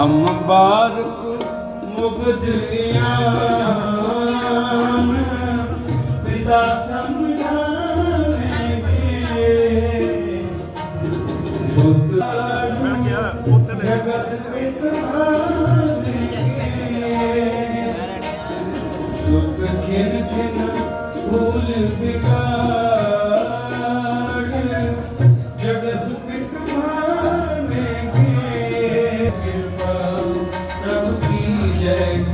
ਹਮ ਬਾਰਕ ਮੁਬਦਲਿਆਨ ਪਿਤਾ ਸਮਝਾਵੇਂਗੇ। ਸੁਤ ਜਗਤ ਵਿਤਾਵੇਂਗੇ ਸੁਤ ਖਿਨ ਖਿਨ ਭੂਲ ਬਿਕਾ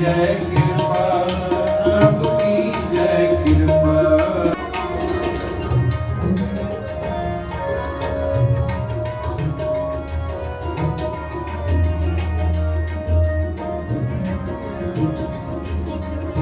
जग